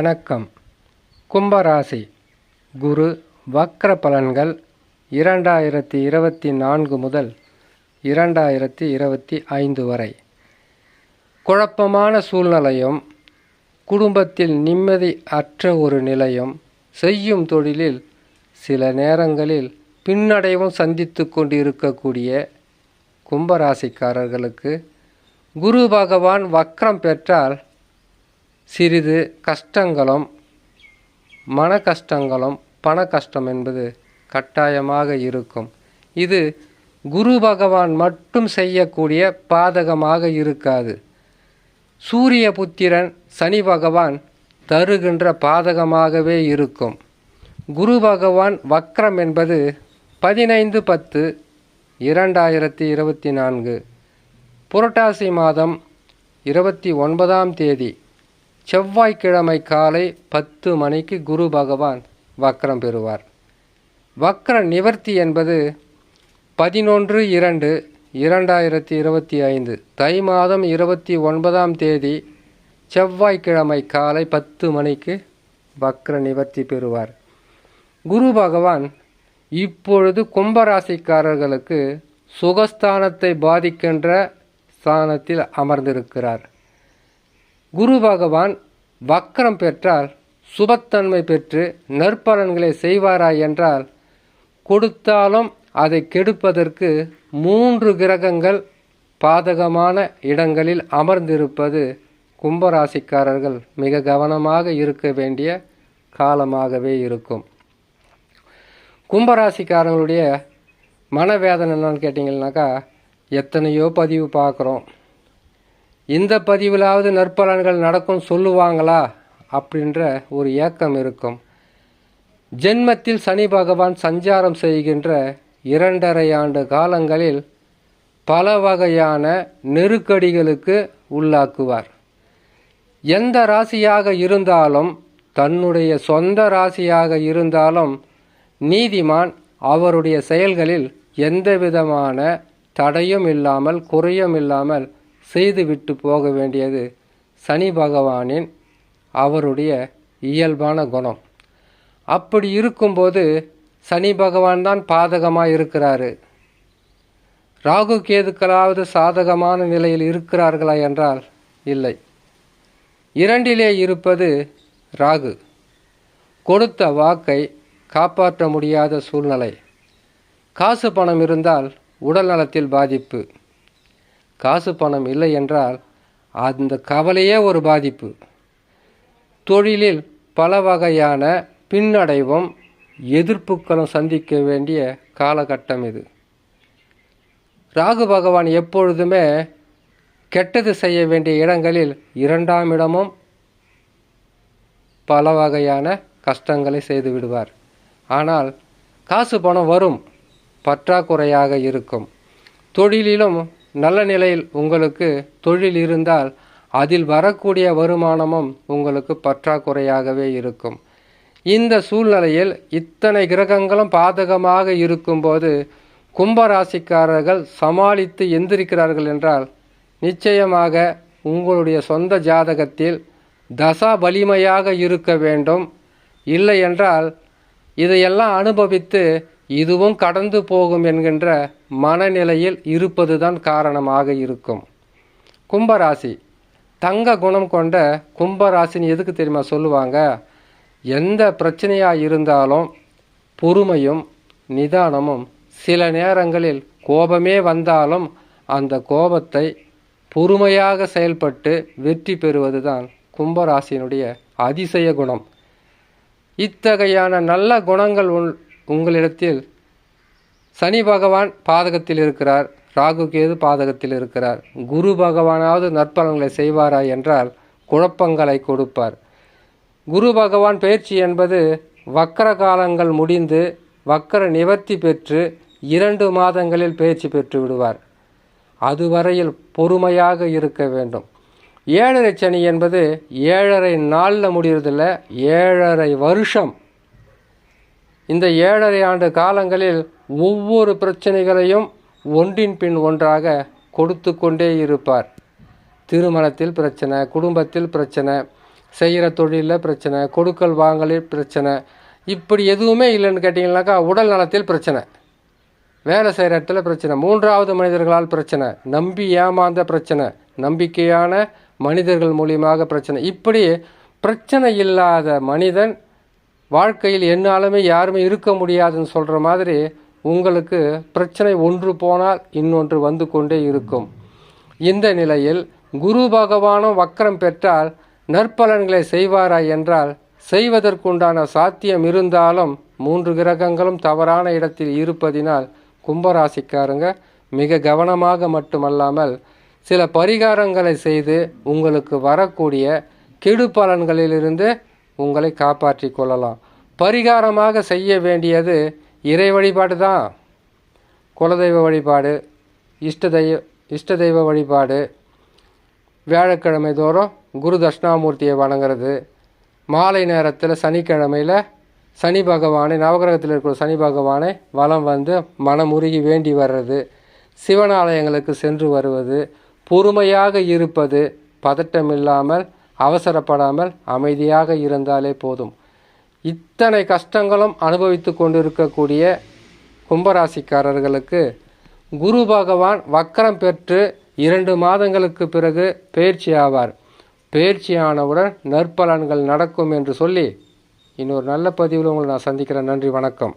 வணக்கம். கும்பராசி. குரு வக்ர பலன்கள் இரண்டாயிரத்தி இருபத்தி நான்கு முதல் இரண்டாயிரத்தி இருபத்தி ஐந்து வரை. குழப்பமான சூழ்நிலையும் குடும்பத்தில் நிம்மதி அற்ற ஒரு நிலையும் செய்யும் தொழிலில் சில நேரங்களில் பின்னடைவும் சந்தித்து கொண்டிருக்கக்கூடிய கும்பராசிக்காரர்களுக்கு குரு பகவான் வக்ரம் பெற்றால் சிறிது கஷ்டங்களும் மன கஷ்டங்களும் பண கஷ்டம் என்பது கட்டாயமாக இருக்கும். இது குரு பகவான் மட்டும் செய்யக்கூடிய பாதகமாக இருக்காது. சூரிய புத்திரன் சனி பகவான் தருகின்ற பாதகமாகவே இருக்கும். குரு பகவான் வக்ரம் என்பது பதினைந்து பத்து இரண்டாயிரத்தி இருபத்தி நான்கு புரட்டாசி மாதம் இருபத்தி ஒன்பதாம் தேதி. செவ்வாய்க்கிழமை காலை பத்து மணிக்கு குரு பகவான் வக்ரம் பெறுவார். வக்ர நிவர்த்தி என்பது பதினொன்று இரண்டு இரண்டாயிரத்தி இருபத்தி ஐந்து தை மாதம் இருபத்தி ஒன்பதாம் தேதி செவ்வாய்க்கிழமை காலை பத்து மணிக்கு வக்ர நிவர்த்தி பெறுவார். குரு பகவான் இப்பொழுது கும்பராசிக்காரர்களுக்கு சுகஸ்தானத்தை பாதிக்கின்ற ஸ்தானத்தில் அமர்ந்திருக்கிறார். குரு பகவான் வக்கரம் பெற்றால் சுபத்தன்மை பெற்று நற்பலன்களை செய்வாரா என்றால் கொடுத்தாலும் அதை கெடுப்பதற்கு மூன்று கிரகங்கள் பாதகமான இடங்களில் அமர்ந்திருப்பது கும்பராசிக்காரர்கள் மிக கவனமாக இருக்க வேண்டிய காலமாகவே இருக்கும். கும்பராசிக்காரங்களுடைய மனவேதனை என்னன்னு கேட்டிங்கன்னாக்கா எத்தனையோ பதிவு பார்க்குறோம். இந்த பதிவிலாவது நற்பலன்கள் நடக்கும் சொல்லுவாங்களா அப்படின்ற ஒரு ஏக்கம் இருக்கும். ஜென்மத்தில் சனி பகவான் சஞ்சாரம் செய்கின்ற இரண்டரை ஆண்டு காலங்களில் பல வகையான நெருக்கடிகளுக்கு உள்ளாக்குவார். எந்த ராசியாக இருந்தாலும் தன்னுடைய சொந்த ராசியாக இருந்தாலும் நீதிமான் அவருடைய செயல்களில் எந்த விதமான தடையும் இல்லாமல் குறையும் இல்லாமல் செய்துவிட்டு போக வேண்டியது சனி பகவானின் அவருடைய இயல்பான குணம். அப்படி இருக்கும்போது சனி பகவான் தான் பாதகமாக இருக்கிறாரு. ராகு கேதுக்களாவது சாதகமான நிலையில் இருக்கிறார்களா என்றால் இல்லை. இரண்டிலே இருப்பது ராகு. கொடுத்த வாக்கை காப்பாற்ற முடியாத சூழ்நிலை. காசு பணம் இருந்தால் உடல் நலத்தில் பாதிப்பு. காசு பணம் இல்லை என்றால் அந்த கவலையே ஒரு பாதிப்பு. தொழிலில் பல வகையான பின்னடைவும் எதிர்ப்புகளும் சந்திக்க வேண்டிய காலகட்டம் இது. ராகு பகவான் எப்பொழுதுமே கெட்டது செய்ய வேண்டிய இடங்களில் இரண்டாம் இடமும் பல வகையான கஷ்டங்களை செய்து விடுவார். ஆனால் காசு பணம் வரும் பற்றாக்குறையாக இருக்கும். தொழிலிலும் நல்ல நிலையில் உங்களுக்கு தொழில் இருந்தால் அதில் வரக்கூடிய வருமானமும் உங்களுக்கு பற்றாக்குறையாகவே இருக்கும். இந்த சூழ்நிலையில் இத்தனை கிரகங்களும் பாதகமாக இருக்கும்போது கும்பராசிக்காரர்கள் சமாளித்து எந்திருக்கிறார்கள் என்றால் நிச்சயமாக உங்களுடைய சொந்த ஜாதகத்தில் தசா வலிமையாக இருக்க வேண்டும். இல்லை என்றால் இதையெல்லாம் அனுபவித்து இதுவும் கடந்து போகும் என்கின்ற மனநிலையில் இருப்பதுதான் காரணமாக இருக்கும். கும்பராசி. தங்க குணம் கொண்ட கும்பராசின்னு எதுக்கு தெரியுமா சொல்லுவாங்க? எந்த பிரச்சனையாக இருந்தாலும் பொறுமையும் நிதானமும் சில நேரங்களில் கோபமே வந்தாலும் அந்த கோபத்தை பொறுமையாக செயல்பட்டு வெற்றி பெறுவதுதான் கும்பராசியினுடைய அதிசய குணம். இத்தகையான நல்ல குணங்கள் உங்களிடத்தில் சனி பகவான் பாதகத்தில் இருக்கிறார் ராகு கேது பாதகத்தில் இருக்கிறார். குரு பகவானாவது நற்பலன்களை செய்வாரா என்றால் குழப்பங்களை கொடுப்பார். குரு பகவான் பயிற்சி என்பது வக்கர காலங்கள் முடிந்து வக்கர நிவர்த்தி பெற்று இரண்டு மாதங்களில் பயிற்சி பெற்று விடுவார். அதுவரையில் பொறுமையாக இருக்க வேண்டும். ஏழரை சனி என்பது ஏழரை நாளில் முடியறதில்ல ஏழரை வருஷம் இந்த ஏழரை ஆண்டு காலங்களில் ஒவ்வொரு பிரச்சனைகளையும் ஒன்றின் பின் ஒன்றாக கொடுத்து கொண்டே இருப்பார். திருமணத்தில் பிரச்சனை குடும்பத்தில் பிரச்சனை செய்கிற தொழிலில் பிரச்சனை கொடுக்கல் வாங்கலில் பிரச்சனை. இப்படி எதுவுமே இல்லைன்னு கேட்டிங்கனாக்கா உடல் நலத்தில் பிரச்சனை. வேலை செய்கிற இடத்துல பிரச்சனை. மூன்றாவது மனிதர்களால் பிரச்சனை. நம்பி ஏமாந்த பிரச்சனை. நம்பிக்கையான மனிதர்கள் மூலியமாக பிரச்சனை. இப்படி பிரச்சனை இல்லாத மனிதன் வாழ்க்கையில் என்னாலுமே யாருமே இருக்க முடியாதுன்னு சொல்கிற மாதிரி உங்களுக்கு பிரச்சனை ஒன்று போனால் இன்னொன்று வந்து கொண்டே இருக்கும். இந்த நிலையில் குரு பகவானும் வக்கரம் பெற்றால் நற்பலன்களை செய்வாரா என்றால் செய்வதற்குண்டான சாத்தியம் இருந்தாலும் மூன்று கிரகங்களும் தவறான இடத்தில் இருப்பதினால் கும்பராசிக்காரங்க மிக கவனமாக மட்டுமல்லாமல் சில பரிகாரங்களை செய்து உங்களுக்கு வரக்கூடிய கெடு பலன்களிலிருந்து உங்களை காப்பாற்றிக் கொள்ளலாம். பரிகாரமாக செய்ய வேண்டியது இறை வழிபாடு தான். குலதெய்வ வழிபாடு இஷ்ட தெய்வ இஷ்ட தெய்வ வழிபாடு வியாழக்கிழமை தோறும் குரு தட்சிணாமூர்த்தியை வணங்குறது. மாலை நேரத்தில் சனிக்கிழமையில் சனி பகவானை நவகிரகத்தில் இருக்கிற சனி பகவானை வலம் வந்து மனமுருகி வேண்டி வர்றது. சிவனாலயங்களுக்கு சென்று வருவது. பொறுமையாக இருப்பது. பதட்டம் இல்லாமல் அவசரப்படாமல் அமைதியாக இருந்தாலே போதும். இத்தனை கஷ்டங்களும் அனுபவித்து கொண்டிருக்கக்கூடிய கும்பராசிக்காரர்களுக்கு குரு பகவான் வக்கரம் பெற்று இரண்டு மாதங்களுக்கு பிறகு பயிற்சி ஆவார். பயிற்சியானவுடன் நற்பலன்கள் நடக்கும் என்று சொல்லி இன்னொரு நல்ல பதிவில் உங்களை நான் சந்திக்கிறேன். நன்றி வணக்கம்.